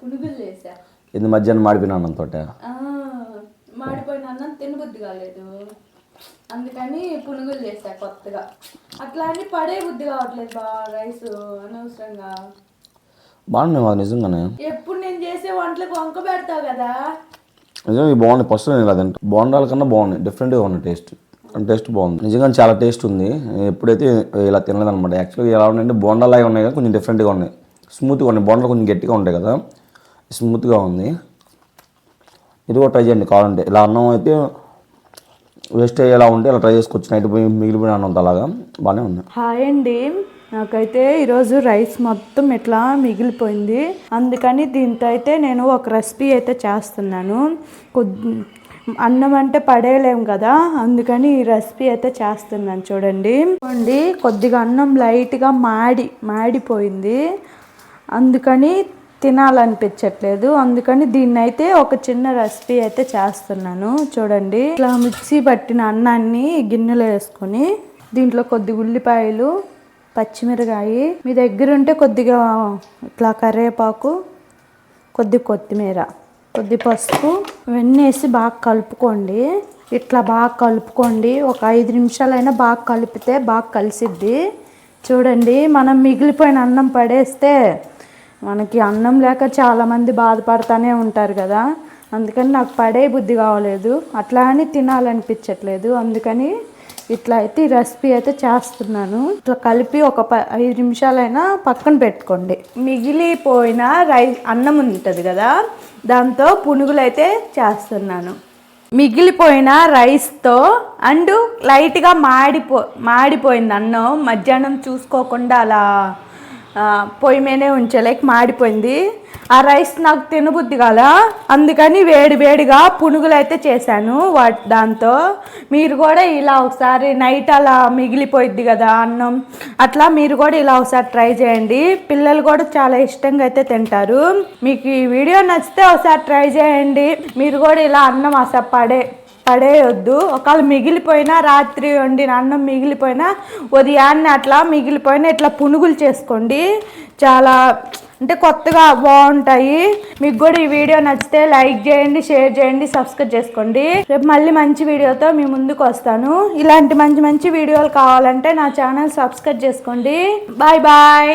పునుగులు చేసా ఇది మధ్యాహ్నం మాడిపోయిన అన్నంతో ఆ, మాడిపోయిన అన్నం తినబుద్ధి కాలేదు. అందుకని పునుగులు చేసా కొత్తగా. అట్లా అని పడే బుద్ధి కావట్లేదు బా రైస్ అనవసరంగా. బాగున్నాయి మాది నిజంగానే. ఎప్పుడు నేను చేసే వంటలకు వంక పెడతావు కదా. నిజంగా ఇవి బాగున్నాయి ఫస్ట్ నేను ఇలా తింటా. కన్నా బాగున్నాయి డిఫరెంట్గా ఉన్నాయి టేస్ట్. టేస్ట్ బాగుంది. నిజంగా చాలా టేస్ట్ ఉంది. ఎప్పుడైతే ఇలా తినలేదు అనమాట యాక్చువల్గా ఎలా ఉన్నాయంటే బోండాలు అవి ఉన్నాయి కదా కొంచెం డిఫరెంట్గా ఉన్నాయి. స్మూత్గా ఉన్నాయి. బొండలు కొంచెం గట్టిగా ఉంటాయి కదా. స్మూత్గా ఉంది. ఇది కూడా ట్రై చేయండి కావాలంటే ఇలా అన్నం అయితే వేస్ట్ అయ్యేలా ఉంటే ఇలా ట్రై చేసుకోవచ్చు. నైట్ పోయి మిగిలిపోయిన అన్నంత అలాగా. బాగానే ఉంది. హాయ్ అండి. నాకైతే ఈరోజు రైస్ మొత్తం ఇట్లా మిగిలిపోయింది. అందుకని దీంతో అయితే నేను ఒక రెసిపీ అయితే చేస్తున్నాను. కొద్ది అన్నం అంటే పడేయలేము కదా. అందుకని ఈ రెసిపీ అయితే చేస్తున్నాను. చూడండి. చూడండి కొద్దిగా అన్నం లైట్గా మాడి మాడిపోయింది. అందుకని తినాలనిపించట్లేదు. అందుకని దీన్ని అయితే ఒక చిన్న రెసిపీ అయితే చేస్తున్నాను. చూడండి. ఇట్లా మిక్సీ పట్టిన అన్నాన్ని గిన్నెలో వేసుకొని దీంట్లో కొద్ది ఉల్లిపాయలు పచ్చిమిరకాయ మీ దగ్గర ఉంటే కొద్దిగా ఇట్లా కరివేపాకు కొద్ది కొత్తిమీర కొద్ది పసుపు ఇవన్నీ వేసి బాగా కలుపుకోండి. ఇట్లా బాగా కలుపుకోండి. ఒక ఐదు నిమిషాలైనా బాగా కలిపితే బాగా కలిసిద్ది. చూడండి మనం మిగిలిపోయిన అన్నం పడేస్తే మనకి అన్నం లేక చాలామంది బాధపడుతూనే ఉంటారు కదా. అందుకని నాకు పడే బుద్ధి కావలేదు. అట్లా అని తినాలనిపించట్లేదు. అందుకని ఇట్లా అయితే ఈ రెసిపీ అయితే చేస్తున్నాను. ఇట్లా కలిపి ఒక ప ఐదు నిమిషాలైనా పక్కన పెట్టుకోండి. మిగిలిపోయిన రై అన్నం ఉంటుంది కదా. దాంతో పునుగులు అయితే చేస్తున్నాను. మిగిలిపోయిన రైస్తో అండ్ లైట్గా మాడిపో మాడిపోయింది అన్నం. మధ్యాహ్నం చూసుకోకుండా అలా పొయ్యి పొయ్యి ఉంచే ఉంచలేక మాడిపోయింది. ఆ రైస్ నాకు తినబుద్ధి కాల. అందుకని వేడి వేడిగా పునుగులు అయితే చేశాను వాటి దాంతో. మీరు కూడా ఇలా ఒకసారి నైట్ అలా మిగిలిపోయిద్ది కదా అన్నం. అట్లా మీరు కూడా ఇలా ఒకసారి ట్రై చేయండి. పిల్లలు కూడా చాలా ఇష్టంగా అయితే తింటారు. మీకు ఈ వీడియో నచ్చితే ఒకసారి ట్రై చేయండి. మీరు కూడా ఇలా అన్నం అసలు పడే పడేయొద్దు. ఒకవేళ మిగిలిపోయినా రాత్రి వండిన అన్నం మిగిలిపోయినా ఉదయాన్నే అట్లా మిగిలిపోయినా ఇట్లా పునుగులు చేసుకోండి. చాలా అంటే కొత్తగా బాగుంటాయి. మీకు కూడా ఈ వీడియో నచ్చితే లైక్ చేయండి షేర్ చేయండి సబ్స్క్రైబ్ చేసుకోండి. రేపు మళ్ళీ మంచి వీడియోతో మీ ముందుకు వస్తాను. ఇలాంటి మంచి మంచి వీడియోలు కావాలంటే నా ఛానల్ సబ్స్క్రైబ్ చేసుకోండి. Bye bye.